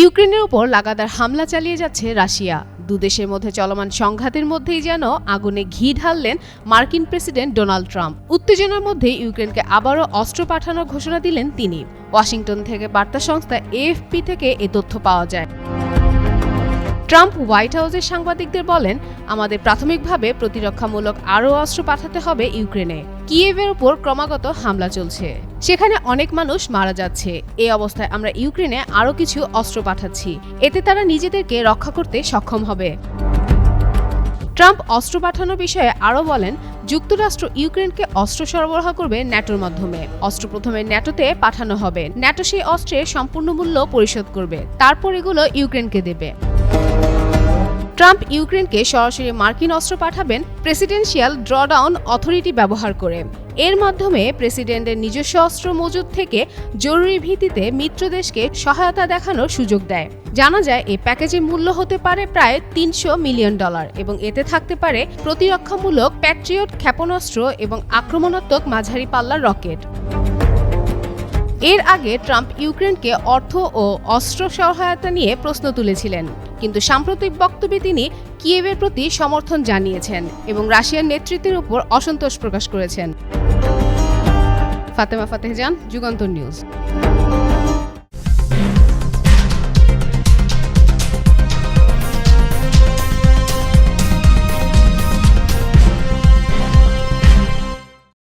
ইউক্রেনের উপর লাগাতার হামলা চালিয়ে যাচ্ছে রাশিয়া। দুদেশের মধ্যে চলমান সংঘাতের মধ্যেই যেন আগুনে ঘি ঢাললেন মার্কিন প্রেসিডেন্ট ডোনাল্ড ট্রাম্প। উত্তেজনার মধ্যে ইউক্রেনকে আবারও অস্ত্র পাঠানোর ঘোষণা দিলেন তিনি। ওয়াশিংটন থেকে বার্তা সংস্থা এএফপি থেকে এ তথ্য পাওয়া যায়। ট্রাম্প হোয়াইট হাউসের সাংবাদিকদের বলেন, আমাদের প্রাথমিকভাবে প্রতিরক্ষামূলক আরও অস্ত্র পাঠাতে হবে ইউক্রেনে। কিয়েভের উপর ক্রমাগত হামলা চলছে। সেখানে অনেক মানুষ মারা যাচ্ছে। এই অবস্থায় আমরা ইউক্রেনে আরও কিছু অস্ত্র পাঠাচ্ছি। এতে তারা নিজেদেরকে রক্ষা করতে সক্ষম হবে। ট্রাম্প অস্ত্র পাঠানোর বিষয়ে আরও বলেন, যুক্তরাষ্ট্র ইউক্রেনকে অস্ত্র সরবরাহ করবে ন্যাটোর মাধ্যমে। অস্ত্র প্রথমে ন্যাটোতে পাঠানো হবে। ন্যাটো সেই অস্ত্রের সম্পূর্ণ মূল্য পরিশোধ করবে। তারপর এগুলো ইউক্রেনকে দেবে। ট্রাম্প ইউক্রেনকে সরাসরি মার্কিন অস্ত্র পাঠাবেন প্রেসিডেন্সিয়াল ড্রডাউন অথরিটি ব্যবহার করে। এর মাধ্যমে প্রেসিডেন্টের নিজস্ব অস্ত্র মজুদ থেকে জরুরি ভিত্তিতে মিত্র দেশকে সহায়তা দেখানোর সুযোগ দেয়। জানা যায় এই প্যাকেজের মূল্য হতে পারে প্রায় তিনশো মিলিয়ন ডলার এবং এতে থাকতে পারে প্রতিরক্ষামূলক প্যাট্রিয়ট ক্ষেপণাস্ত্র এবং আক্রমণাত্মক মাঝারি পাল্লার রকেট। এর আগে ট্রাম্প ইউক্রেনকে অর্থ ও অস্ত্র সহায়তা নিয়ে প্রশ্ন তুলেছিলেন। কিন্তু সাম্প্রতিক বক্তব্যে তিনি কিয়েভের প্রতি সমর্থন জানিয়েছেন এবং রাশিয়ার নেতৃত্বের উপর অসন্তোষ প্রকাশ করেছেন। ফাতেমা ফাতেহজান, যুগান্তর নিউজ।